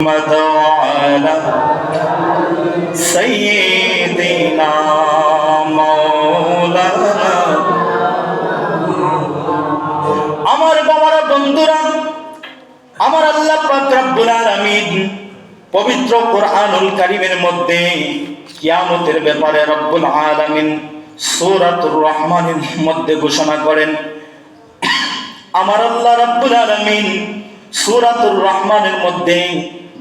محمد وعلى سيدنا مولانا আমার বাবারা বন্ধুরা আমার আল্লাহ পাক রব্বুল আলামিন পবিত্র কোরআনুল কারীমের মধ্যে কিয়ামতের ব্যাপারে রব্বুল আলামিন সূরাতুর রহমানের মধ্যে ঘোষণা করেন আমার আল্লাহ রাব্বুল আলামিন সূরাতুর রহমানের মধ্যে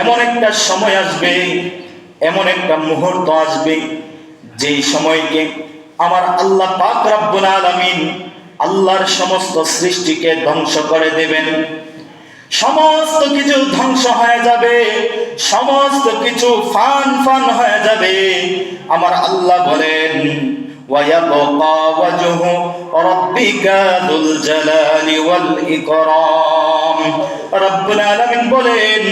এমন একটা সময় আসবে, এমন একটা মুহূর্ত আসবে যেই সময়কে আমার আল্লাহ পাক রব্বুল আলামিন আল্লাহর সমস্ত সৃষ্টিকে ধ্বংস করে দেবেন। সমস্ত কিছু ধ্বংস হয়ে যাবে, সমস্ত কিছু ফান ফান হয়ে যাবে। আমার আল্লাহ বলেন ويبقى وجه ربك ذو الجلال والإكرام রব্বুল আলামিন বলেন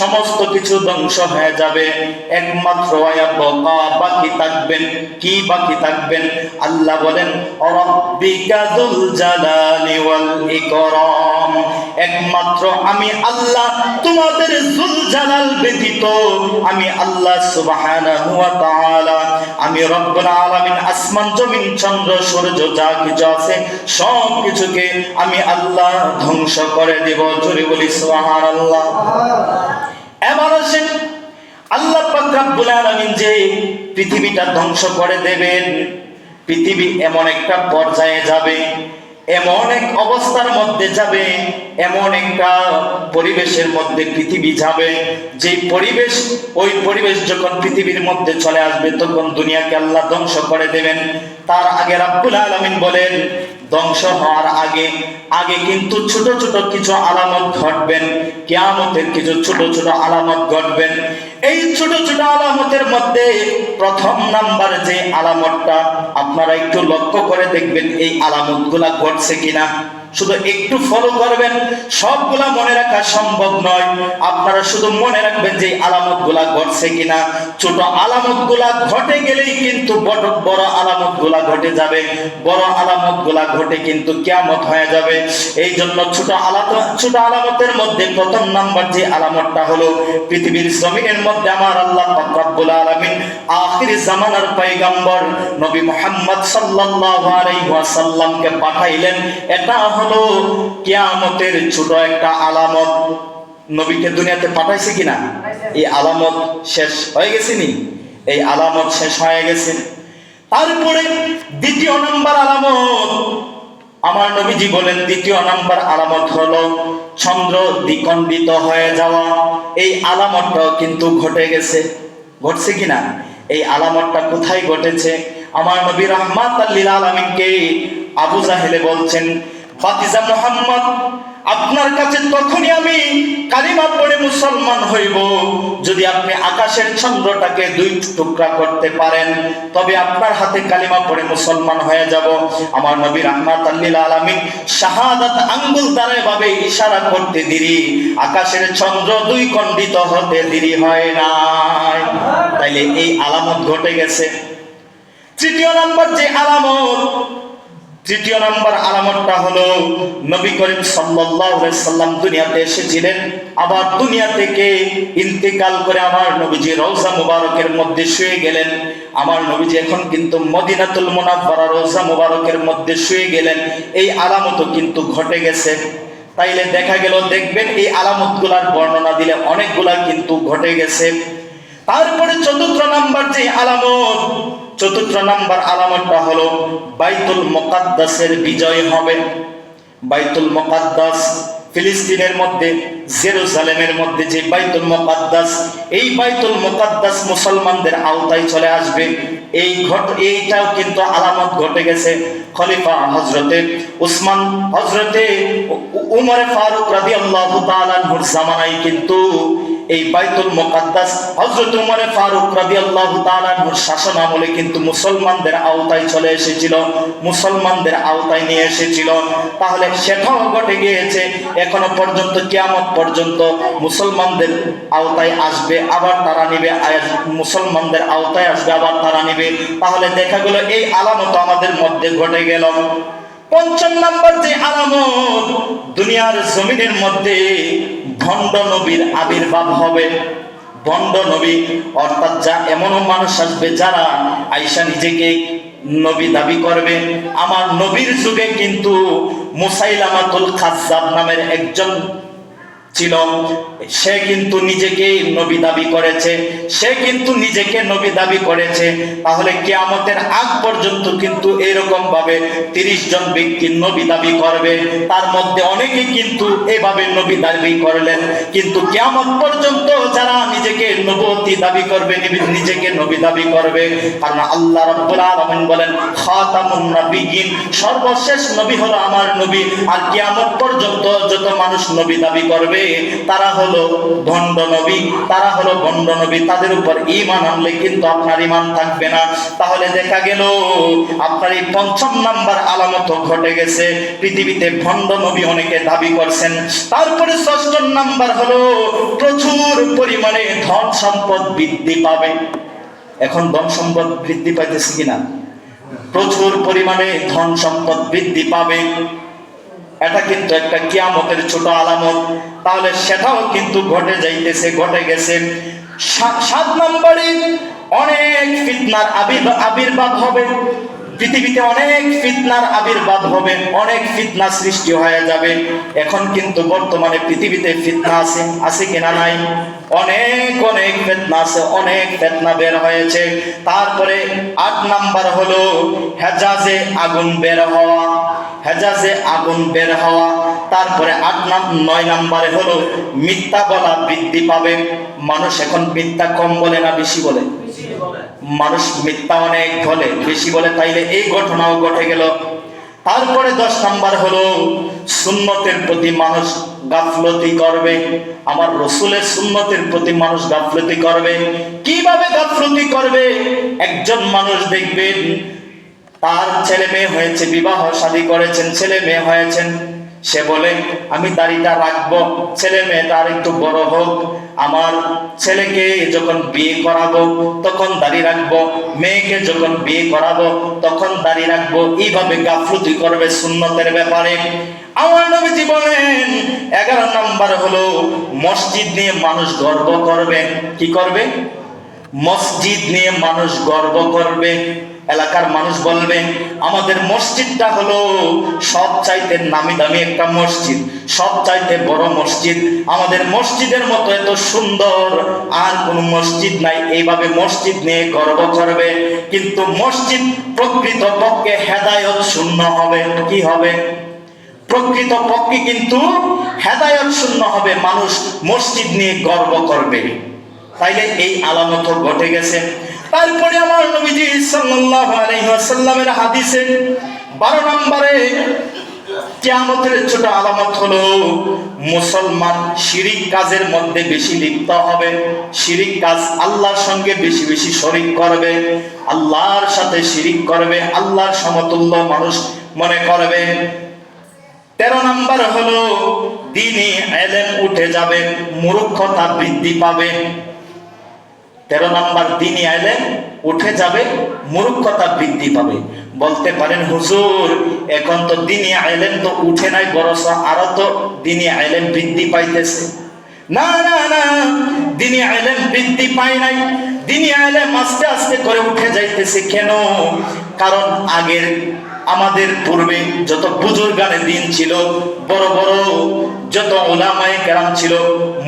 সমস্ত কিছু ধ্বংস হয়ে যাবে একমাত্র ওয়ায়াবকা বাকি থাকবেন কি বাকি থাকবেন আল্লাহ বলেন রব্বিকা যুল জালালি ওয়াল ইকরাম একমাত্র আমি আল্লাহ, তোমাদের যুল জালাল ব্যতীত আমি আল্লাহ সুবহানাহু ওয়া তাআলা। আমি রব্বুল আলামিন, আসমান, জমিন, চন্দ্র, সূর্য, যা কিছু আছে, সব কিছুকে আমি আল্লাহ ধ্বংস করে দেব। জোরে বলি সুবহানাল্লাহ। এবার আসেন, আল্লাহ পাক রব্বুল আলামিন যে পৃথিবীটা ধ্বংস করে দেবেন, পৃথিবী এমন একটা পর্যায়ে যাবে এমন এক অবস্থার মধ্যে যাবে, এমন একটা পরিবেশের মধ্যে পৃথিবী যাবে যে পরিবেশ, ওই পরিবেশ যখন পৃথিবীর মধ্যে চলে আসবে, তখন দুনিয়াকে আল্লাহ ধ্বংস করে দেবেন। তার আগে রাব্বুল আলামিন বলেন, ধ্বংস হওয়ার আগে আগে কিন্তু ছোট ছোট কিছু আলামত ঘটবেন, কিয়ামতের কিছু ছোট ছোট আলামত ঘটবেন। এই ছোট ছোট আলামতের মধ্যে প্রথম নাম্বার যে আলামতটা, আপনারা একটু লক্ষ্য করে দেখবেন এই আলামতগুলা ঘটছে কিনা। শুধু একটু ফলো করবেন, সবগুলা মনে রাখা সম্ভব নয়। আপনারা শুধু মনে রাখবেন যে আলামতগুলা ঘটছে কিনা। ছোট আলামতগুলা ঘটে গেলেই কিন্তু বড় বড় আলামতগুলা ঘটে যাবে। বড় আলামতগুলা ঘটে কিন্তু কিয়ামত হয়ে যাবে। এই জন্য ছোট আলামত, ছোট আলামতের মধ্যে প্রথম নাম্বার যে আলামতটা হলো, পৃথিবীর জমিনের মধ্যে আমার আল্লাহ রব্বুল আলামিন আখির জামানার পয়গম্বর নবী মুহাম্মদ সাল্লাল্লাহু আলাইহি ওয়াসাল্লামকে পাঠাইলেন। এটা হলো কিয়ামতের ছোট একটা আলামত। নবীকে দুনিয়াতে পাঠাইছে কিনা? এই আলামত শেষ হয়ে গেছে নি? এই আলামত শেষ হয়ে গেছে। তারপরে দ্বিতীয় নাম্বার আলামত। আমার নবীজি বলেন, দ্বিতীয় নাম্বার আলামত হলো চন্দ্র দ্বিখণ্ডিত হয়ে যাওয়া। এই আলামতটাও কিন্তু ঘটে গেছে। ঘটছে কিনা? এই আলামতটা কোথায় ঘটেছে? আমার নবী রহমাত আল্লিল আলমিনকে আবু জাহেলে বলছেন ফাতিজা মোহাম্মদ, আপনার কাছে তখনই আমি কালিমা পড়ে মুসলমান হইব। যদি আপনি আকাশের চন্দ্রটাকে দুই টুকরা করতে পারেন, তবে আপনার হাতে কালিমা পড়ে মুসলমান হয়ে যাব। আমার নবী রহমাত আল্লিল আলামিন শাহাদাত আঙ্গুল দ্বারা ভাবে ইশারা করতে দেরি। আকাশের চন্দ্র দুই খণ্ডিত হতে দেরি হয় নাই। তাইলে এই আলামত ঘটে গেছে। তৃতীয় নম্বর যে আলামত তৃতীয় নম্বর আলামতটা হলো, নবী করিম সাল্লাম দুনিয়াতে এসেছিলেন। আবার দুনিয়া থেকে ইন্তেকাল করে আমার নবীজি রওজা মুবারকের মধ্যে শুয়ে গেলেন। আমার নবীজি এখন কিন্তু মদিনাতুল মুনাফফারা রওজা মুবারকের মধ্যে শুয়ে গেলেন। এই আলামতও কিন্তু ঘটে গেছে। তাইলে দেখা গেল, দেখবেন এই আলামতগুলার বর্ণনা দিলে অনেকগুলা কিন্তু ঘটে গেছে। তারপরে চতুর্থ নাম্বার যে আলামত চতুর্থ নাম্বার আলামতটা হলো, বাইতুল মোকাদ্দাসের বিজয় হবে। বাইতুল মোকাদ্দাস ফিলিস্তিনের মধ্যে জেরুজালেমের মধ্যে যে বাইতুল মোকাদ্দাস, এই বাইতুল মোকাদ্দাস মুসলমানদের আওতায় চলে আসবে। এই ঘট, এইটাও কিন্তু আলামত ঘটে গেছে খলিফা হজরতে উসমান। হজরতে উমরে ফারুক রাদিয়াল্লাহু তাআলার জামানায় কিন্তু এই বাইতুল মুকাদ্দাস হযরত উমর ফারুক রাদিয়াল্লাহু তাআলার শাসন আমলে কিন্তু মুসলমানদের আওতায় চলে এসেছিল, মুসলমানদের আওতায় নিয়ে এসেছিল। তাহলে সেটাও ঘটে গিয়েছে, এখনও পর্যন্ত, কিয়ামত পর্যন্ত মুসলমানদের আওতায় আসবে, আবার তারা নিবে মুসলমানদের আওতায় আসবে, আবার তারা নিবে। তাহলে দেখা গেল, এই আলামত আমাদের মধ্যে ঘটে গেল। পঞ্চম নম্বর যে আলামত, দুনিয়ার জমিনের মধ্যে ভণ্ড নবীর আবির্ভাব হবে। ভণ্ড নবী, অর্থাৎ যা এমনও মানুষ আসবে যারা আইসা নিজেকে নবী দাবি করবে। আমার নবীর যুগে কিন্তু মুসাইলামাতুল খাসাব নামের একজন ছিল, সে কিন্তু নিজেকে নবী দাবি করেছে, সে কিন্তু নিজেকে নবী দাবি করেছে। তাহলে কিয়ামতের আগ পর্যন্ত কিন্তু এরকম ভাবে তিরিশ জন ব্যক্তি নবী দাবি করবে। তার মধ্যে অনেকে কিন্তু এভাবে নবী দাবি করলেন। কিন্তু কিয়ামত পর্যন্ত যারা নিজেকে নবতী দাবি করবে নিজেকে নবী দাবি করবে, কারণ আল্লাহ রাব্বুল আলামিন বলেন নবিয়িন সর্বশেষ নবী হলো আমার নবী। আর কিয়ামত পর্যন্ত যত মানুষ নবী দাবি করবে তারা হলো ভণ্ড নবী, তারা হলো ভণ্ড নবী, তাদের উপর ঈমান আনলে কিন্তু আপনার ঈমান থাকবে না। তাহলে দেখা গেল, আপনার এই পঞ্চম নাম্বার আলামত ঘটে গেছে, পৃথিবীতে ভণ্ড নবী অনেকে দাবি করছেন। তারপরে ষষ্ঠ নাম্বার হলো, প্রচুর পরিমাণে ধন সম্পদ বৃদ্ধি পাবে। এখন ধন সম্পদ বৃদ্ধি পাইতেছে কিনা? প্রচুর পরিমাণে ধন সম্পদ বৃদ্ধি পাবে। এটা কিন্তু একটা কিয়ামতের ছোট আলামত। তাহলে সেটাও কিন্তু ঘটে যাইতেছে, ঘটে গেছে। সাত নম্বরে অনেক ফিতনার আবির- আবির্ভাব হবে। পৃথিবীতে অনেক ফিতনার আবির্ভাব হবে, অনেক ফিতনা সৃষ্টি হয়ে যাবে। এখন কিন্তু বর্তমানে পৃথিবীতে ফিতনা আছে আছে কিনা নাই? অনেক অনেক ফেতনা আছে, অনেক ফেতনা বের হয়েছে। তারপরে আট নাম্বার হলো হেজাজে আগুন বের হওয়া, হেজাজে আগুন বের হওয়া। তারপরে আট নাম, নয় নাম্বারে হলো মিথ্যা বলা বৃদ্ধি পাবে। মানুষ এখন মিথ্যা কম বলে না, বেশি বলে। মানুষ মিথ্যা অনেক বলে, বেশি বলে তাইলে এই ঘটনাও ঘটে গেল। তারপরে দশ নাম্বার হলো, সুন্নতের প্রতি মানুষ গাফলতি করবে। আমার রসুলের সুন্নতের প্রতি মানুষ গাফলতি করবে। কীভাবে গাফলতি করবে? একজন মানুষ দেখবেন, তার ছেলে মেয়ে হয়েছে, বিবাহ শাদী করেছেন, ছেলে মেয়ে হয়েছেন। সে বলে, আমি দাড়িটা রাখব। ছেলে মেয়েটা আর একটু বড় হোক। আমার ছেলেকে যখন বিয়ে করাবো, তখন দাড়ি রাখব। মেয়েকে যখন বিয়ে করাবো, তখন দাড়ি রাখব। এইভাবে গাফলতি করবে সুন্নতের ব্যাপারে। আমার নবীজি বলেন, এগারো নাম্বার হলো, মসজিদ নিয়ে মানুষ গর্ব করবে। কি করবে? মসজিদ নিয়ে মানুষ গর্ব করবে। এলাকার মানুষ বলবে, আমাদের মসজিদটা হলো সব চাইতে নামি দামি একটা মসজিদ, সব চাইতে বড় মসজিদ। আমাদের মসজিদের মতো এত সুন্দর, আর কোন মসজিদ নাই। এইভাবে মসজিদ নিয়ে গর্ব করবে। কিন্তু মসজিদ প্রকৃত পক্ষে হেদায়ত শূন্য হবে। কি হবে? প্রকৃত পক্ষে কিন্তু হেদায়ত শূন্য হবে। মানুষ মসজিদ নিয়ে গর্ব করবে। তাইলে এই আলামত ঘটে গেছে। তারপরে আমার নবীজি সাল্লাল্লাহু আলাইহি ওয়াসাল্লামের হাদিসে 12 নম্বরে কিয়ামতের ছোট আলামত হলো, মুসলমান শিরিক কাজের মধ্যে বেশি লিপ্ত হবে, শিরিক কাজ আল্লাহর সঙ্গে বেশি বেশি শরিক করবে, আল্লাহর সাথে শিরিক করবে, আল্লাহর সমতুল্য মানুষ মনে করবে। তেরো নাম্বার হলো, দিনই এলেম উঠে যাবে, মূর্খতা বৃদ্ধি পাবে। তেরো নম্বর দিনই এলেম উঠে যাবে, মূর্খতা বৃদ্ধি পাবে। বলতে পারেন, হুজুর, এখন তো দিনই আইলেন তো উঠে নাই বরস আরও তো দিনই আইলেন, বৃদ্ধি পাইতেছে। না না না, দিনই আইলেন, বৃদ্ধি পায় নাই। দিনই আইলেম আস্তে আস্তে করে উঠে যাইতেছে। কেন? কারণ আগের আমাদের পূর্বে যত বুজুর্গানে দিন ছিল, বড় বড় যত ওলামায়ে কেরাম ছিল,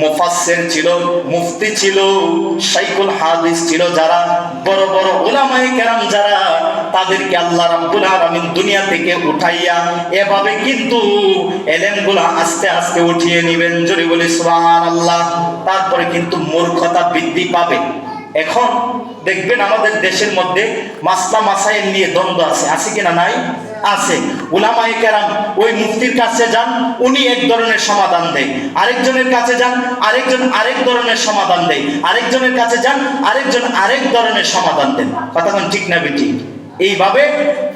মুফাসসির ছিল, মুফতি ছিল, শাইখুল হাদিস ছিল যারা, বড় বড় ওলামায় কেরাম যারা, তাদেরকে আল্লাহ রাব্বুল আলামিন দুনিয়া থেকে উঠাইয়া এভাবে কিন্তু এলেমগুলা আস্তে আস্তে উঠিয়ে নেবেন, জোরে বলি সুবহানাল্লাহ। তারপরে কিন্তু মূর্খতা বৃদ্ধি পাবে। এখন দেখবেন আমাদের দেশের মধ্যে মাসলা মাসাইল নিয়ে দ্বন্দ্ব আছে। আছে কিনা নাই? আছে। উলামায়ে কেরাম ওই মুফতির কাছে যান, উনি এক ধরনের সমাধান দেয়। আরেকজনের কাছে যান, আরেকজন আরেক ধরনের সমাধান দেয়। আরেকজনের কাছে যান, আরেকজন আরেক ধরনের সমাধান দেন। কথা কোন ঠিক না বেটি এইভাবে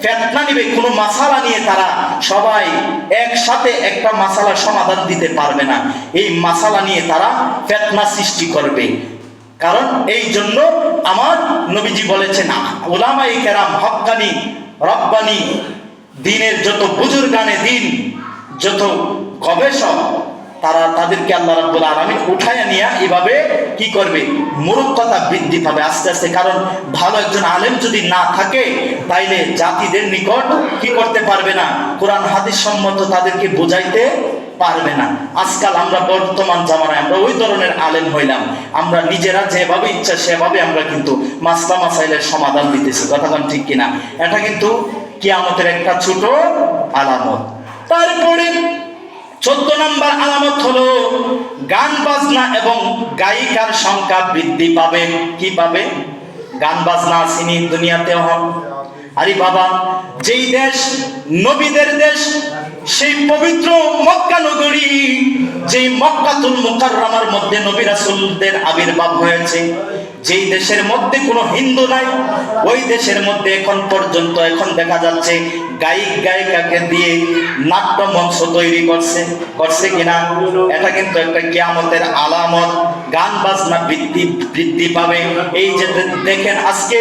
ফেতনা নিবে, কোনো মাসালা নিয়ে তারা সবাই একসাথে একটা মাসালার সমাধান দিতে পারবে না। এই মাসালা নিয়ে তারা ফেতনা সৃষ্টি করবে। কারণ এই জন্য আমার নবীজি বলেছেন ওলামাই কেরাম হক্কানি, রব্বানি, দিনের যত বুজুর্গানে দিন, যত গবেষক, তারা তাদেরকে আল্লাহ রাব্বুল আলামিন উঠায় নিয়ে এভাবে কি করবে? মূর্খতা বৃদ্ধি পাবে আস্তে আস্তে। কারণ ভালো একজন আলেম যদি না থাকে, তাইলে জাতিদের নিকট কি করতে পারবে না? কোরআন, হাদিস সম্মত তাদেরকে বোঝাইতে পারবে না। আজকাল আমরা বর্তমান জামানায় আমরা ওই ধরনের আলেম হইলাম। আমরা নিজেরা যেভাবে ইচ্ছা সেভাবে আমরা কিন্তু মাসলা মাসাইলের সমাধান দিতেছি। কথা কোন ঠিক কিনা? এটা কিন্তু কিয়ামতের একটা ছোট আলামত। তারপরে চোদ্দ নম্বর আলামত হলো গান বাজনা এবং গায়িকার সংখ্যা বৃদ্ধি পাবে। কি পাবে? গান বাজনা আসেনি দুনিয়াতে হন আরে বাবা, যেই দেশ নবীদের দেশ সেই পবিত্র মক্কা নগরী যেই মক্কাতুল মুকাররামার মধ্যে নবী রাসূলদের আবির্ভাব হয়েছে। যেই দেশের মধ্যে কোনো হিন্দু নাই, ওই দেশের মধ্যে এখন পর্যন্ত, এখন দেখা যাচ্ছে গায়িক গায়িকাকে দিয়ে নাট্য মঞ্চ তৈরি করছে করছে কিনা, এটা কিন্তু একটা কিয়ামতের আলামত। গান বাজনা বৃদ্ধি বৃদ্ধি পাবে। এই যে দেখেন আজকে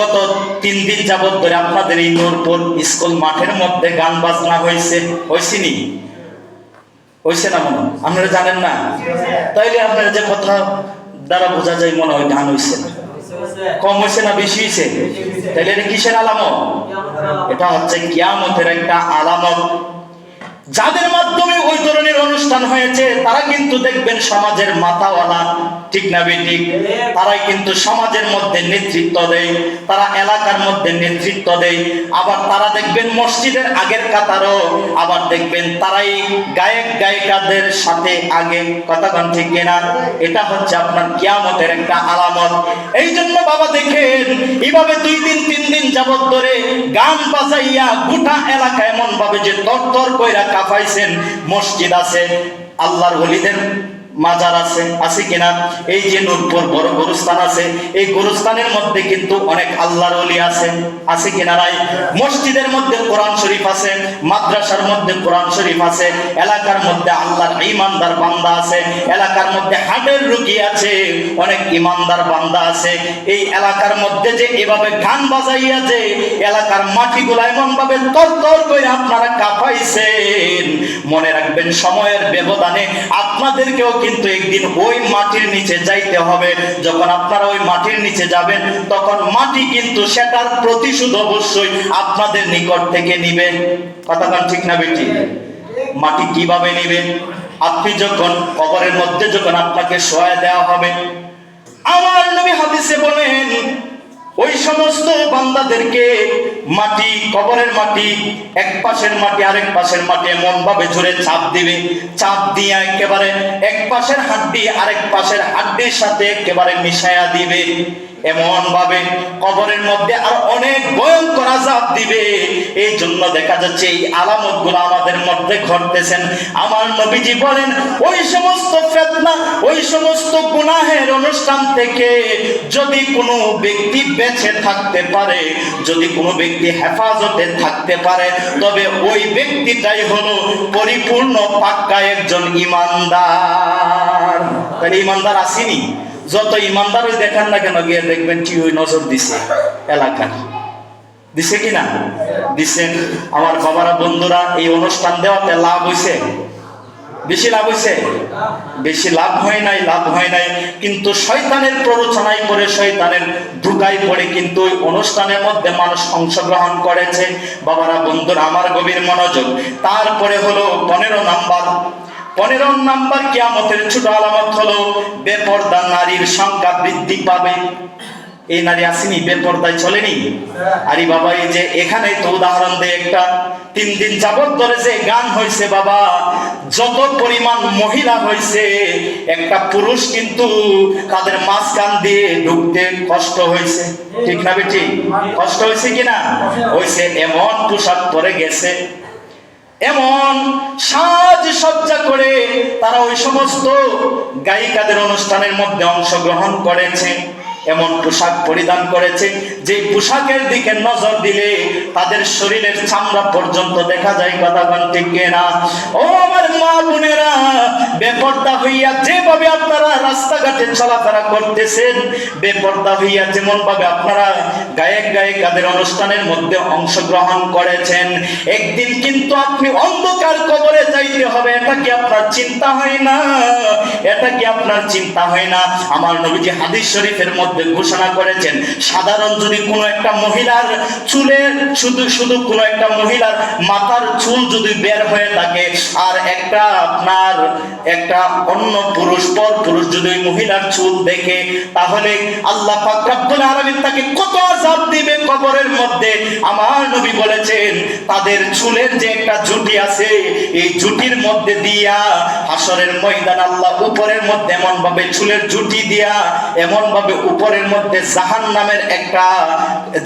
গত তিন দিন যাবৎ ধরে আপনাদের এই নূরপুর স্কুল মাঠের মধ্যে গান বাজনা হয়েছে হয়েছিনি হয়েছে না মনে আপনারা জানেন না? তাইলে আপনারা যে কথা দ্বারা বোঝা যায় মনে হয় ধান হয়েছে কম হয়েছে না বেশি হয়েছে তাহলে এটা কিসের আলামত? এটা হচ্ছে কিয়ামতের একটা আলামত। যাদের মাধ্যমে ওই ধরনের অনুষ্ঠান হয়েছে, তারা কিন্তু দেখবেন সমাজের মাথাওয়ালা ঠিক না বেঠিক? তারাই কিন্তু সমাজের মধ্যে নেতৃত্ব দেয়, তারা এলাকার মধ্যে নেতৃত্ব দেয়। আবার তারা দেখবেন মসজিদের আগের কাতারও, আবার দেখবেন তারাই গায়ক গায়িকাদের সাথে আগে কথা কন ঠিক কিনা এটা হচ্ছে আপনার কিয়ামতের একটা আলামত। এই জন্য বাবা দেখেন এইভাবে দুই দিন, তিন দিন যাবত ধরে গান বাজাইয়া গোটা এলাকা এমন ভাবে যে তর তর কইরা কাফাইছেন মসজিদ আছে, আল্লাহর ওলিদের মাজার আছে আছে কিনা? এই যে নূরপুর বড় গুরুস্থান আছে, এই গুরুস্থানের মধ্যে কিন্তু অনেক আল্লাহর ওলি আছে। আছে কিনা নাই? মসজিদের মধ্যে কোরআন শরীফ আছে, মাদ্রাসার মধ্যে কোরআন শরীফ আছে, এলাকার মধ্যে আল্লাহর ইমানদার বান্দা আছে, এলাকার মধ্যে হাটের রুগী আছে, অনেক ইমানদার বান্দা আছে। এই এলাকার মধ্যে যে এভাবে গান বাজাইয়া যে এলাকার মাটিগুলা এমন ভাবে তর তর করে আপনারা কাঁপাইছেন মনে রাখবেন, সময়ের ব্যবধানে আপনাদেরকেও কিন্তু একদিন ওই মাটির নিচে যাইতে হবে। যখন আপনারা ওই মাটির নিচে যাবেন, তখন মাটি কিন্তু সেটার প্রতিশোধ অবশ্যই আপনাদের নিকট থেকে নিবে। কথা কান ঠিক না বেটি? মাটি কীভাবে নিবে? আপনি যখন কবরের মধ্যে যখন আপনাকে সহায় দেওয়া হবে, আমার নবী হাদিসে বলেন ওই সমস্ত বান্দাদেরকে মাটি, কবরের মাটি, এক পাশের মাটি, আরেক পাশের মাটি এমন ভাবে জোরে চাপ দিবে। চাপ দিয়ে একেবারে এক পাশের হাড্ডি, আরেক পাশের হাড্ডির সাথে একেবারে মিশায়া দিবে। এমন ভাবে কবরের মধ্যে আর অনেক ভয়ঙ্কর আজাব দিবে। এই জন্য দেখা যাচ্ছে এই আলামত আমাদের মধ্যে ঘটতেছেন। আমার নবীজি বলেন, ওই সমস্ত ফেতনা, ওই সমস্ত গুনাহের অনুষ্ঠান থেকে যদি কোনো ব্যক্তি বেঁচে থাকতে পারে, যদি কোনো ব্যক্তি হেফাজতে থাকতে পারে, তবে ওই ব্যক্তিটাই হলো পরিপূর্ণ পাক্কা একজন ইমানদার। তাহলে ইমানদার আসেনি? যত ইমানদারই দেখান না কেন, গিয়ে দেখবেন কি ওই নজর দিছে এলাকার দিছে কিনা দিছেন আমার বাবারা, বন্ধুরা, এই অনুষ্ঠান দেওয়াতে লাভ হইছে। বেশি লাভ হইছে? বেশি লাভ হয় নাই, লাভ হয় নাই। কিন্তু শয়তানের প্ররোচনায় করে শয়তানের ধুকায় পড়ে কিন্তু ওই অনুষ্ঠানের মধ্যে মানুষ অংশগ্রহণ করেছে। বাবারা, বন্ধুরা, আমার গভীর মনোযোগ। তারপরে হলো পনেরো নাম্বার। পনেরো নাম্বার কিয়ামতের ছোট আলামত হলো, বেপর্দা নারীর সংখ্যা বৃদ্ধি পাবে। এই নারী আসেনি, বেপর্দায় চলেনি। আরে বাবা, এই যে এখানে তো উদাহরণ দেয় একটা, তিন দিন যাবত ধরে যে গান হয়েছে বাবা, যত পরিমাণ মহিলা হয়েছে, একটা পুরুষ কিন্তু তাদের মাঝখান দিয়ে ঢুকতে কষ্ট হয়েছে। ঠিক না বেটি? কষ্ট হয়েছে কিনা? হয়েছে, এমন পোশাক পরে গেছে। এমন সাজ সজ্জা করে তারা ওই সমস্ত গায়িকাদের অনুষ্ঠানের মধ্যে অংশগ্রহণ করেছে। এমন পোশাক পরিধান করেছে যে পোশাকের দিকে নজর দিলে তাদের শরীরের চামড়া পর্যন্ত দেখা যায়, কথা ঠিক না ও আমার মা বোনেরা, বেপর্দা হইয়া যেভাবে আপনারা রাস্তাঘাটে চলাফেরা করতেছেন, বেপর্দা হইয়া যেমন ভাবে আপনারা গায়ক গায়িকাদের অনুষ্ঠানের মধ্যে অংশগ্রহণ করেছেন, একদিন কিন্তু আপনি অন্ধকার কবরে যাইতে হবে, এটা কি আপনার চিন্তা হয় না? এটা কি আপনার চিন্তা হয় না? আমার নবীজি হাদিস শরীফের মধ্যে ঘোষণা করেছেন। সাধারণ যদি কোনো একটা মহিলার চুলের শুধু শুধু কোনো একটা মহিলার মাথার চুল যদি বের হয়ে থাকে, আর একটা আপনার একটা অন্য পুরুষ, পর পুরুষ যদি মহিলার চুল দেখে, তাহলে আল্লাহ পাক আলামিন তাকে কত আযাব দিবে কবরের মধ্যে? আমার নবী বলেছেন, তাদের চুলের যে একটা জুটি আছে, এই জুটির মধ্যে দিয়া হাসরের ময়দান আল্লাহ উপরের মধ্যে এমন ভাবে চুলের জুটি দিয়া এমন ভাবে উপরের মধ্যে জাহান নামের একটা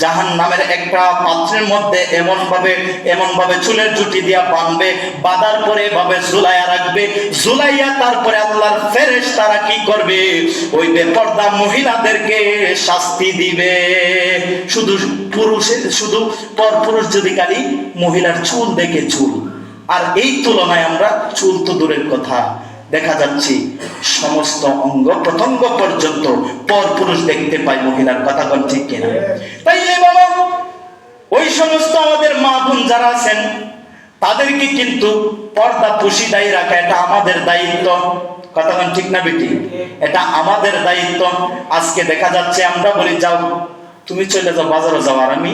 জাহান নামের একটা পাত্রের মধ্যে এমন ভাবে এমন ভাবে চুলের জুটি দিয়া বাঁধবে, বাঁধার পরে এভাবে ঝুলাইয়া রাখবে, ঝুলাইয়া তারপরে আল্লাহর ফেরেশ তারা কি করবে? ওই বেপর্দা মহিলাদেরকে শাস্তি দিবে। শুধু পুরুষের, শুধু পর পুরুষ যদি খালি মহিলার চুল দেখে চুল। আর এই তুলনায় আমরা চুল তো দূরের কথা। দেখা যাচ্ছে সমস্ত অঙ্গ প্রত্যঙ্গ পর্যন্ত পর পুরুষ দেখতে পাই মহিলার কথা কোন ঠিক কিনা? তাইলে বাবা, ওই সমস্ত আমাদের মা বোন যারা আছেন, তাদেরকে কিন্তু পর্দা পুশিদাই রাখা, এটা আমাদের দায়িত্ব। কথা কোন ঠিক না বেটি? এটা আমাদের দায়িত্ব। আজকে দেখা যাচ্ছে, আমরা বলি, যাও, তুমি চলে যাও বাজারে যাও আর আমি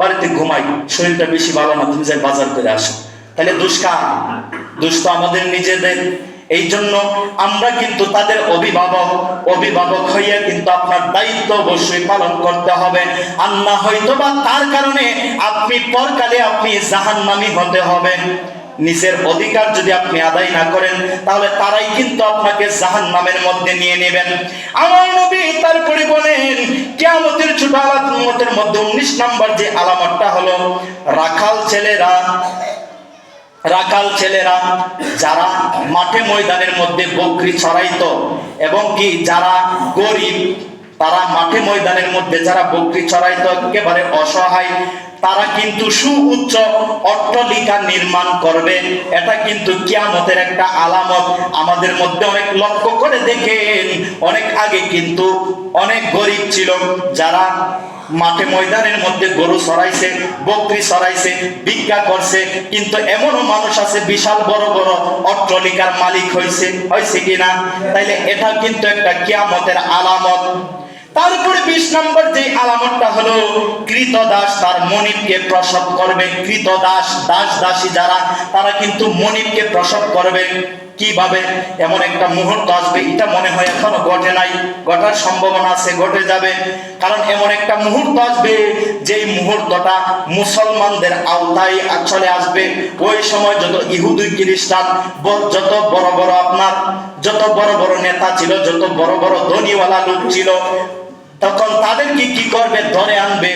বাড়িতে ঘুমাই, শরীরটা বেশি ভালো না, তুমি যাই বাজার করে আসো। তাহলে দুষ্কার দুষ্ট আমাদের নিজেদের। এই জন্য আমরা কিন্তু তাদের অভিভাবক অভিভাবক হইয়া কিন্তু আপনার দায়িত্ব অবশ্যই পালন করতে হবে। না হয়তো বা তার কারণে আপনি পরকালে আপনি জাহান্নামী হতে হবে। নিজের অধিকার যদি আপনি আদায় না করেন, তাহলে তারাই কিন্তু আপনাকে জাহান নামের মধ্যে নিয়ে নেবেন। আমার নবী তারপরে বলেন, কিয়ামতের ছোট আলামতের মধ্যে উনিশ নাম্বার যে আলামতটা হলো, রাখাল ছেলেরা রাখাল ছেলেরা যারা মাঠে ময়দানের মধ্যে বকরি ছড়াইত এবং কি যারা গরিব, তারা মাঠে ময়দানের মধ্যে যারা বকরি ছড়াইত, একেবারে অসহায়, তারা কিন্তু সুউচ্চ অট্টালিকা নির্মাণ করবে। এটা কিন্তু কিয়ামতের একটা আলামত। আমাদের মধ্যে অনেক লক্ষ্য করে দেখেন, অনেক আগে কিন্তু অনেক গরিব ছিল যারা মাঠে ময়দানের মধ্যে গরু সরাইছে বকরি সরাইছে ভিক্ষা করছে, কিন্তু এমনও মানুষ আছে, বিশাল বড় বড় অট্টালিকার মালিক হয়েছে হয়েছে কিনা? তাইলে এটা কিন্তু একটা কিয়ামতের আলামত। তারপরে বিশ নম্বর যে আলামতটা হলো কৃত দাস তার মনিবকে প্রসব করবে। কৃত দাস দাস, দাসী যারা, তারা কিন্তু মনিবকে প্রসব করবে। কীভাবে এমন একটা মুহূর্ত আসবে? এটা মনে হয় এখনও ঘটে নাই। ঘটার সম্ভাবনা আছে, ঘটে যাবে। কারণ এমন একটা মুহূর্ত আসবে, যেই মুহূর্তটা মুসলমানদের আওতায় চলে আসবে। ওই সময় যত ইহুদি খ্রিস্টান যত বড় বড় আপনার, যত বড় বড় নেতা ছিল, যত বড় বড় ধনীওয়ালা লোক ছিল তখন তাদেরকে কি করবে? ধরে আনবে।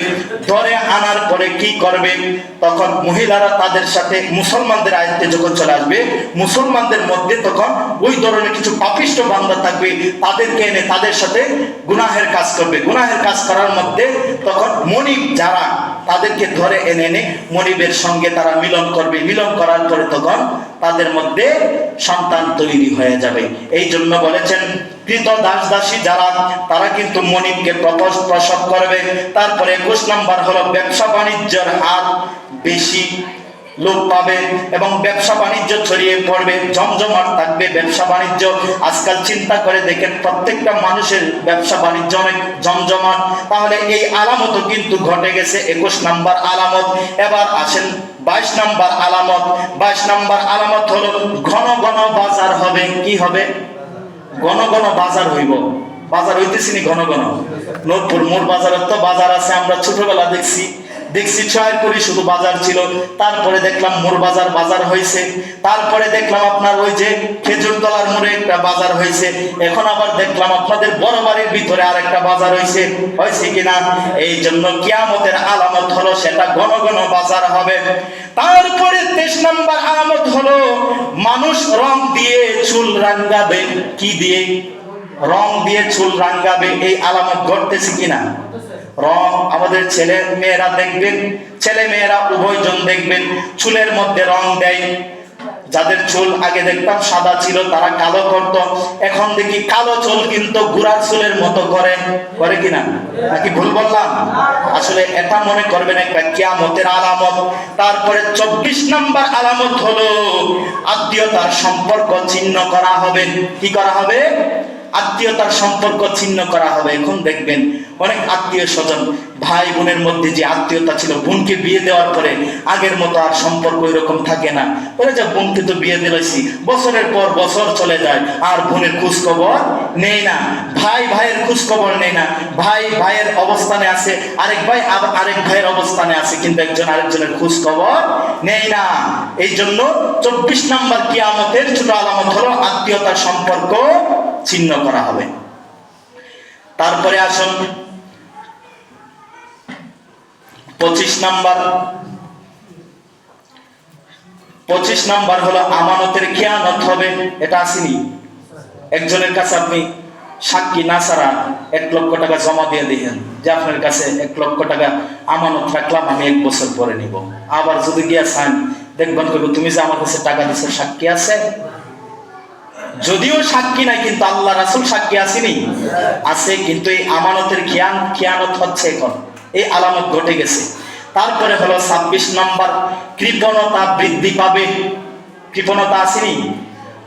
ধরে আনার পরে কি করবে? তখন মহিলারা তাদের সাথে মুসলমানদের আয়ত্তে যখন চলে আসবে, মুসলমানদের মধ্যে তখন ওই ধরনের কিছু পাপিষ্ট বান্দা থাকবে, তাদেরকে এনে তাদের সাথে গুনাহের কাজ করবে। গুনাহের কাজ করার মধ্যে তখন মনিব যারা, তাদেরকে ধরে এনে এনে মনিবের সঙ্গে তারা মিলন করবে। মিলন করার পরে তখন তাদের মধ্যে সন্তান তৈরি হয়ে যাবে। এই জন্য বলেছেন কৃত দাস দাসী যারা, তারা কিন্তু মনিবকে প্রসব করবে। তারপরে একুশ নাম্বার হলো ব্যবসা বাণিজ্যের হার বেশি লোক পাবে এবং ব্যবসা বাণিজ্য ছড়িয়ে পড়বে, জমজমাট থাকবে ব্যবসা বাণিজ্য। আজকাল চিন্তা করে দেখেন, প্রত্যেকটা মানুষের ব্যবসা বাণিজ্য অনেক জমজমাট। তাহলে এই আলামত কিন্তু ঘটে গেছে, একুশ নাম্বার আলামত। এবার আসেন বাইশ নাম্বার আলামত। বাইশ নাম্বার আলামত হলো ঘন ঘন বাজার হবে, কি হবে? ঘন ঘন বাজার হইব। বাজার হইতেছি নি ঘন ঘন। নোটপুর মোর বাজারের তো বাজার আছে, আমরা ছোটবেলা দেখছি। দেখছি ছয় করি শুধু বাজার ছিল। তারপরে দেখলাম মোর বাজার বাজার হয়েছে। তারপরে দেখলাম আপনার ওই যে খেজুর তলার মোড়ে একটা বাজার হয়েছে। এখন আবার দেখলাম আপনাদের বড় বাড়ির ভিতরে আর একটা বাজার হয়েছে। হয়েছে কিনা? এই জন্য কিয়ামতের আলামত হলো সেটা ঘন ঘন বাজার হবে। তারপরে তেইশ নাম্বার আলামত হলো, মানুষ রং দিয়ে চুল রাঙ্গাবে। কি দিয়ে? রং দিয়ে চুল রাঙ্গাবে। এই আলামত ঘটতেছে কিনা? রং আমাদের ছেলে মেয়েরা দেখবেন, ছেলে মেয়েরা উভয়জন দেখবেন, চুলের মধ্যে রং দেয়। যাদের চুল আগে দেখতাম সাদা ছিল, তারা কালো করত। এখন দেখি কালো চুল কিন্তু গুড়ার চুলের মতো করে। করে কিনা নাকি ভুল বললাম? আসলে এটা মনে করবেন একটা কিয়ামতের আলামত। তারপরে চব্বিশ নাম্বার আলামত হলো, আত্মীয়তার সম্পর্ক ছিন্ন করা হবে। কি করা হবে? আত্মীয়তার সম্পর্ক ছিন্ন করা হবে। এখন দেখবেন অনেক আত্মীয় স্বজন ভাই বোনের মধ্যে যে আত্মীয়তা ছিল, বোনকে বিয়ে দেওয়ার পরে আগের মতো আর সম্পর্ক এরকম থাকে না। বলে যে, বোনকে তো বিয়ে দিলেছি বছরের পর বছর চলে যায়, আর বোনের খোঁজ খবর নেই না। ভাই ভাইয়ের খোঁজ খবর নেই না। ভাই ভাইয়ের অবস্থানে আছে, আরেক ভাই আবার আরেক ভাইয়ের অবস্থানে আছে, কিন্তু একজন আরেকজনের খোঁজ খবর নেই না। এই জন্য চব্বিশ নাম্বার কিয়ামতের ছোট আলামত হলো আত্মীয়তার সম্পর্ক ছিন্ন করা হবে। তারপরে আসুন পঁচিশ নাম্বার। পঁচিশ নাম্বার হলো আমানতের খেয়ানত হবে, এটা আসেনি। একজনের কাছে আপনি সাক্ষী না ছাড়া এক লক্ষ টাকা জমা দিয়ে দিলেন যে আপনার কাছে এক লক্ষ টাকা আমানত রাখলাম, আমি এক বছর পরে নিব। আবার যদি গিয়া চান, দেখবেন করব তুমি যে আমার কাছে টাকা দিছো, সাক্ষী আছে? যদিও সাক্ষী নাই, কিন্তু আল্লাহ রাসুল সাক্ষী আসেনি। আছে, কিন্তু এই আমানতের খিয়ান খিয়ানত হচ্ছে এখন। এই আলামত ঘটে গেছে। তারপরে হলো ছাব্বিশ নম্বর, কৃপণতা বৃদ্ধি পাবে। কৃপণতা আসেনি।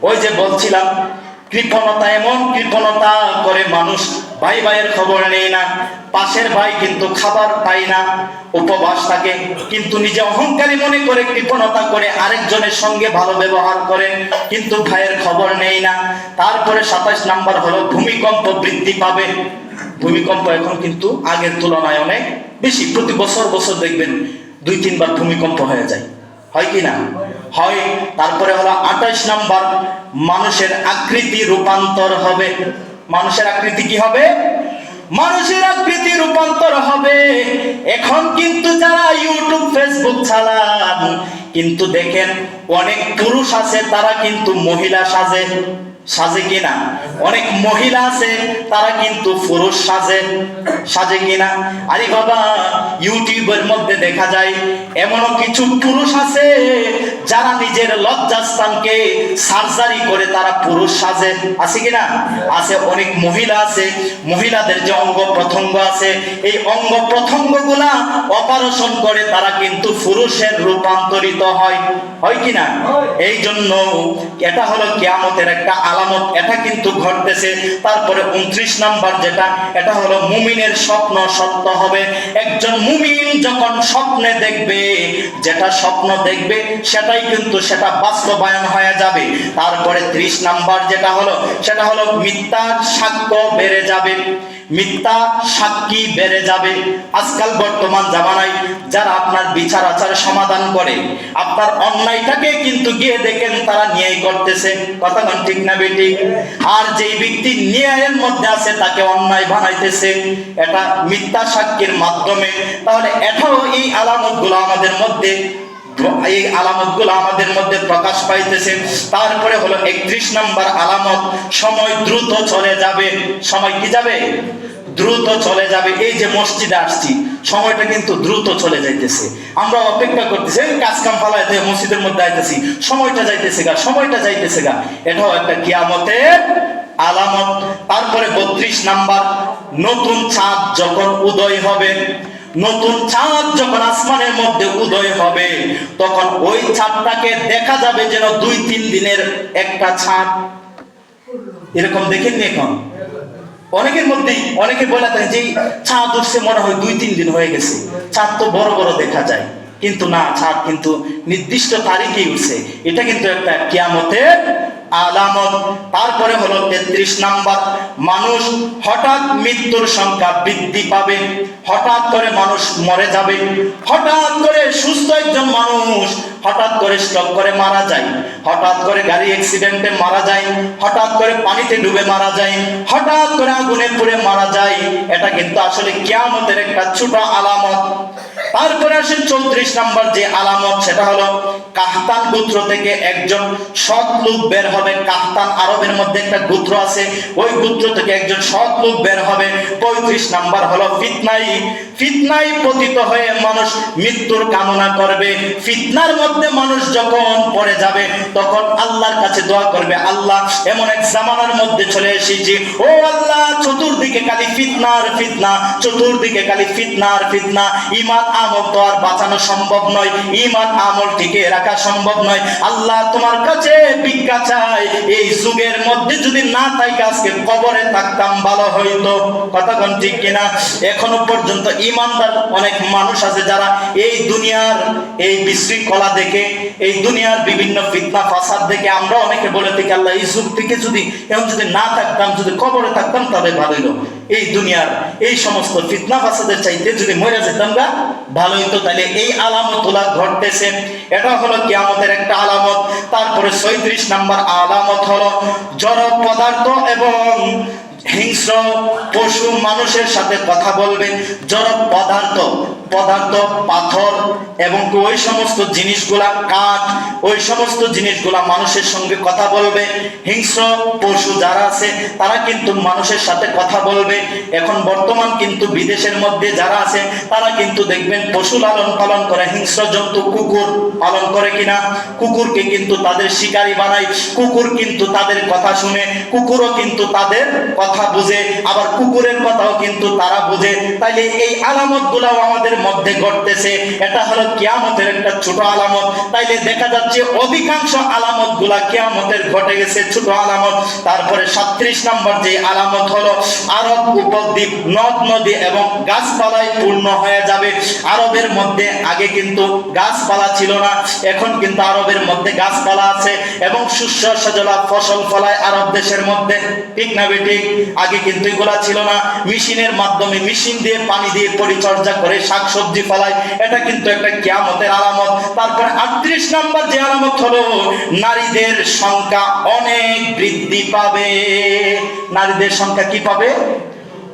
ওই যে বলছিলাম, কৃপণতা এমন কৃপণতা করে মানুষ ভাই ভাইয়ের খবর নেই না। পাশের ভাই কিন্তু খাবার পায় না, উপবাস থাকে। কিন্তু নিজে অহংকারী মনে করে কৃপণতা করে আরেকজনের সঙ্গে ভালো ব্যবহার করে, কিন্তু ভাইয়ের খবর নেই না। তারপরে সাতাশ নাম্বার হলো ভূমিকম্প বৃদ্ধি পাবে। ভূমিকম্প এখন কিন্তু আগের তুলনায় অনেক বেশি। প্রতি বছর বছর দেখবেন দুই, তিনবার ভূমিকম্প হয়ে যায়। হয় কি না? হয়, তারপরে হলো আঠাশ নাম্বার, মানুষের আকৃতি রূপান্তর হবে। মানুষের আকৃতি কি হবে? মানুষের আকৃতি রূপান্তর হবে। এখন কিন্তু যারা ইউটিউব ফেসবুক চালান, কিন্তু দেখেন অনেক পুরুষ আছে, তারা কিন্তু মহিলা সাজে। সাজে কিনা? অনেক মহিলা আছে তারা কিন্তু পুরুষ সাজে সাজে কিনা? আরে বাবা ইউটিউবের মধ্যে দেখা যায় এমনও কিছু পুরুষ আছে যারা নিজের লজ্জাস্থানকে সার্জারি করে তারা পুরুষ সাজে। আছে কিনা? আছে অনেক মহিলা আছে মহিলাদের যে অঙ্গ প্রত্যঙ্গ আছে এই অঙ্গ প্রত্যঙ্গগুলা অপারেশন করে তারা কিন্তু পুরুষের রূপান্তরিত হয়। হয় কিনা? এই জন্য এটা হলো কিয়ামতের একটা আলামত এটা কিন্তু ঘটতেছে। তারপরে উনত্রিশ নাম্বার যেটা, এটা হলো মুমিনের স্বপ্ন সত্য হবে। একজন মুমিন যখন স্বপ্নে দেখবে, যেটা স্বপ্ন দেখবে, সেটাই কিন্তু সেটা বাস্তবায়ন হয়ে যাবে। তারপরে ত্রিশ নাম্বার যেটা হলো, সেটা হলো মিথ্যার সাক্ষ্য বেড়ে যাবে। মিথ্যা সাক্ষী বেড়ে যাবে। আজকাল বর্তমান জামানায় যারা আপনার বিচার আচার সমাধান করে, আপনার অন্যায়টাকে কিন্তু গিয়ে দেখেন তারা ন্যায় করতেছে। কথা কোন ঠিক না বেটি? আর যেই ব্যক্তি ন্যায়ের মধ্যে আছে তাকে অন্যায় বানাইতেছে। এটা মিথ্যা সাক্ষীর মাধ্যমে। তাহলে এটাও এই আলামতগুলো আমাদের মধ্যে এই আলামতগুলো আমাদের মধ্যে প্রকাশ পাইতেছে। তারপরে হলো একত্রিশ নম্বর আলামত, সময় দ্রুত চলে যাবে। সময় কি যাবে? দ্রুত চলে যাবে। এই যে মসজিদে আসছি, সময়টা কিন্তু দ্রুত চলে যাইতেছে। আমরা অপেক্ষা করতেছি কাজ কাম ফালাইতে মসজিদের মধ্যে আইতেছি। সময়টা যাইতেছে গা, সময়টা যাইতেছে গা। এটাও একটা কিয়ামতের আলামত। তারপরে বত্রিশ নাম্বার, নতুন চাঁদ যখন উদয় হবে নতুন চাঁদ যখন আসমানের মধ্যে উদয় হবে, তখন ওই চাঁদটাকে দেখা যাবে যেন দুই, তিন দিনের একটা ছাদ। এরকম দেখেননি এখন? অনেকের মধ্যেই, অনেকে বলে থাকেন যে চাঁদ উঠছে মনে হয় দুই, তিন দিন হয়ে গেছে। চাঁদ তো বড় বড় দেখা যায়। কিন্তু না চাঁদ কিন্তু নির্দিষ্ট তারিখেই উঠছে। এটা কিন্তু একটা কিয়ামতের আলামত। তারপরে হলো তেত্রিশ নাম্বার, মানুষ হঠাৎ মৃত্যুর সংখ্যা বৃদ্ধি পাবে। হঠাৎ করে মানুষ মরে যাবে। হঠাৎ করে সুস্থ একজন মানুষ হঠাৎ করে স্ট্রোক করে মারা যায়। হঠাৎ করে গাড়ি অ্যাক্সিডেন্টে মারা যায়। হঠাৎ করে পানিতে ডুবে মারা যায়। হঠাৎ করে আগুনে পুড়ে মারা যায়। এটা কিন্তু আসলে কিয়ামতের একটা ছোট আলামত। তারপরে আসেন চৌত্রিশ নাম্বার যে আলামত, সেটা হলো কাহতান গোত্র থেকে একজন সৎ লোক বের হবে। কাহতান আরবের মধ্যে একটা গোত্র আছে, ওই গোত্র থেকে একজন সৎ লোক বের হবে। পঁয়ত্রিশ নাম্বার হলো ফিতনাই। ফিতনাই পতিত হয়ে মানুষ মৃত্যুর কামনা করবে। ফিতনার মধ্যে মানুষ যখন পড়ে যাবে, তখন আল্লাহর কাছে দোয়া করবে, আল্লাহ, এমন এক জামানার মধ্যে চলে এসেছি। ও আল্লাহ, চতুর্দিকে খালি ফিতনার ফিতনা, চতুর্দিকে খালি ফিতনার ফিতনা। ইমান আমল তো আর বাঁচানো সম্ভব নয়। ইমান আমল টিকে রাখা সম্ভব নয়। আল্লাহ তোমার কাছে ভিক্ষা চাই এই যুগের মধ্যে যদি না তাই আজকে কবরে থাকতাম, ভালো হইতো। কথা ঠিক কিনা? এখনও পর্যন্ত ইমানদার অনেক মানুষ আছে যারা এই দুনিয়ার এই বিশৃঙ্খলা দেখে, এই দুনিয়ার বিভিন্ন ফিতনা, ফাসাদ দেখে আমরা অনেকে বলে থাকি, আল্লাহ, এই যুগ থেকে যদি এখন যদি না থাকতাম, যদি কবরে থাকতাম তবে ভালো হইল এই দুনিয়ার এই সমস্ত ফিতনা ফাসাদের চাইতে যদি মরে যেতাম না ভালো হইতো। তাহলে এই আলামত তোলা ঘটতেছে। এটা হলো কিয়ামতের একটা আলামত। তারপরে সৈত্রিশ নাম্বার আলামত হলো জড় পদার্থ এবং হিংস্র পশু মানুষের সাথে কথা বলবে জড় পদার্থ পদার্থ, পাথর এবং ওই সমস্ত জিনিসগুলা কাঠ, ওই সমস্ত জিনিসগুলা মানুষের সঙ্গে কথা বলবে। হিংস্র পশু যারা আছে, তারা কিন্তু মানুষের সাথে কথা বলবে। এখন বর্তমান কিন্তু বিদেশের মধ্যে যারা আছে, তারা কিন্তু দেখবেন পশু লালন পালন করে, হিংস্র জন্তু, কুকুর পালন করে কিনা। কুকুরকে কিন্তু তাদের শিকারী বানায়, কুকুর কিন্তু তাদের কথা শুনে, কুকুরও কিন্তু তাদের কথা বুঝে, আবার কুকুরের কথাও কিন্তু তারা বুঝে। তাইলে এই আলামত গুলাও আমাদের মধ্যে ঘটতেছে। এটা হলো কিয়ামতের একটা ছোট আলামত। তাইলে দেখা যাচ্ছে অধিকাংশ আলামতগুলা কিয়ামতের ঘটে গেছে ছোট আলামত। তারপরে সাত্রিশ নম্বর যে আলামত হলো, আরব উপদ্বীপ নদ নদী এবং গাছপালায় পূর্ণ হয়ে যাবে। আরবের মধ্যে আগে কিন্তু গাছপালা ছিল না, এখন কিন্তু আরবের মধ্যে গাছপালা আছে। এবং শস্য সজলা ফসল ফলায় আরব দেশের মধ্যে, ঠিক না বেঠিক আগে কিন্তু এগুলা ছিল না। মেশিনের মাধ্যমে মেশিন দিয়ে পানি দিয়ে পরিচর্যা করে শাকসবজি ফলায়। এটা কিন্তু একটা কিয়ামতের আলামত। তারপরে আটত্রিশ নাম্বার যে আলামত হলো, নারীদের সংখ্যা অনেক বৃদ্ধি পাবে। নারীদের সংখ্যা কি পাবে?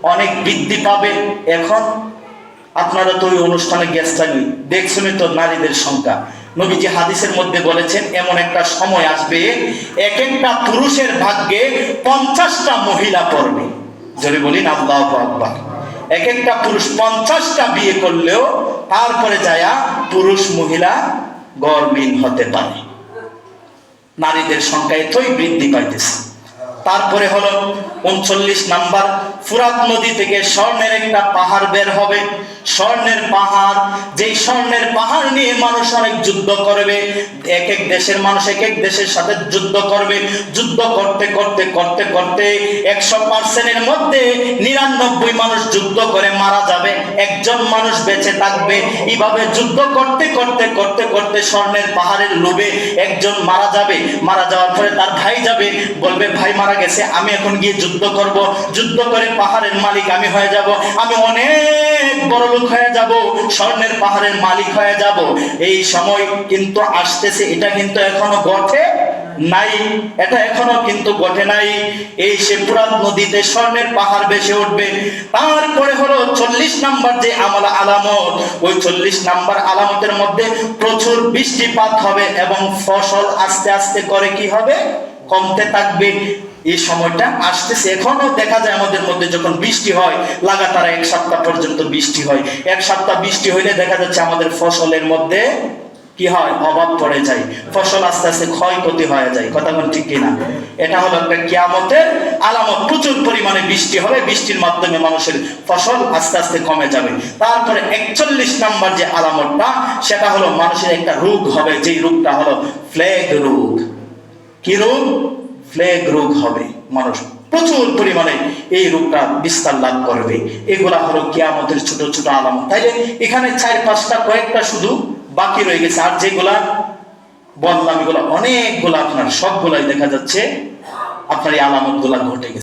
অনেক বৃদ্ধি পাবে। এখন আপনারা তো ওই অনুষ্ঠানে গেস্টানি দেখছেনই তো নারীদের সংখ্যা। নবীজি হাদিসের মধ্যে বলেছেন, এমন একটা সময় আসবে এক একটা পুরুষের ভাগ্যে পঞ্চাশটা মহিলা পড়বে। যদি বলি আল্লাহ আকবার। এক একটা পুরুষ পঞ্চাশটা বিয়ে করলেও তারপরে যায়া পুরুষ মহিলা গরমিন হতে পারে। নারীদের সংখ্যা এতই বৃদ্ধি পাইতেছে। তারপরে হলো, উনচল্লিশ নাম্বার, ফুরাত নদী থেকে স্বর্ণের একটা পাহাড় বের হবে। স্বর্ণের পাহাড়, যেই স্বর্ণের পাহাড় নিয়ে মানুষ অনেক যুদ্ধ করবে, এক এক দেশের মানুষ এক এক দেশের সাথে যুদ্ধ করবে, যুদ্ধ করতে করতে করতে করতে একশো পার্সেন্টের মধ্যে নিরানব্বই মানুষ যুদ্ধ করে মারা যাবে, একজন মানুষ বেঁচে থাকবে। এইভাবে যুদ্ধ করতে করতে করতে করতে স্বর্ণের পাহাড়ের লোভে একজন মারা যাবে। মারা যাওয়ার পরে তার ভাই যাবে, বলবে, ভাই মারা গেছে, আমি এখন গিয়ে যুদ্ধ করব। যুদ্ধ করে পাহাড়ের মালিক আমি হয়ে যাব। আমি অনেক বড় লোক হয়ে যাব, স্বর্ণের পাহাড়ের মালিক হয়ে যাব। এই সময় কিন্তু আসতেছে, এটা কিন্তু এখনও ঘটে নাই, এটা এখনও কিন্তু ঘটে নাই। এই সে পুরাত নদীতে স্বর্ণের পাহাড় বেশি উঠবে। তারপরে হলো চল্লিশ নাম্বার যে আমল আলামত, ওই চল্লিশ নাম্বার আলামতের মধ্যে প্রচুর বৃষ্টিপাত হবে এবং ফসল আস্তে আস্তে করে কি হবে? কমতে থাকবে। এই সময়টা আসতেছে। এখনও দেখা যায় আমাদের মধ্যে যখন বৃষ্টি হয়, লাগাতার এক সপ্তাহ পর্যন্ত বৃষ্টি হয়। এক সপ্তাহ বৃষ্টি হইলে দেখা যাচ্ছে আমাদের ফসলের মধ্যে কি হয়? অভাব পড়ে যায়। ফসল আস্তে আস্তে ক্ষয়ক্ষতি হয়ে যায়। কথা কোন ঠিক কিনা? এটা হলো একটা কিয়ামতের আলামত। প্রচুর পরিমাণে বৃষ্টি হবে। বৃষ্টির মাধ্যমে মানুষের ফসল আস্তে আস্তে কমে যাবে। তারপরে একচল্লিশ নাম্বার যে আলামতটা, সেটা হলো মানুষের একটা রোগ হবে। যেই রোগটা হলো ফ্লেগ রোগ। কি রোগ? ফ্লেগ রোগ হবে। মানুষ প্রচুর পরিমাণে এই রোগটা বিস্তার লাভ করবে। এগুলা হলো কি আমাদের ছোট ছোট আলামত। তাইলে এখানে চার, পাঁচটা, কয়েকটা শুধু বাকি রয়ে গেছে। আর যেগুলা বললাম এগুলো অনেকগুলো আপনার, সবগুলাই দেখা যাচ্ছে আপনার এই আলামত আলামতগুলা ঘটে গেছে।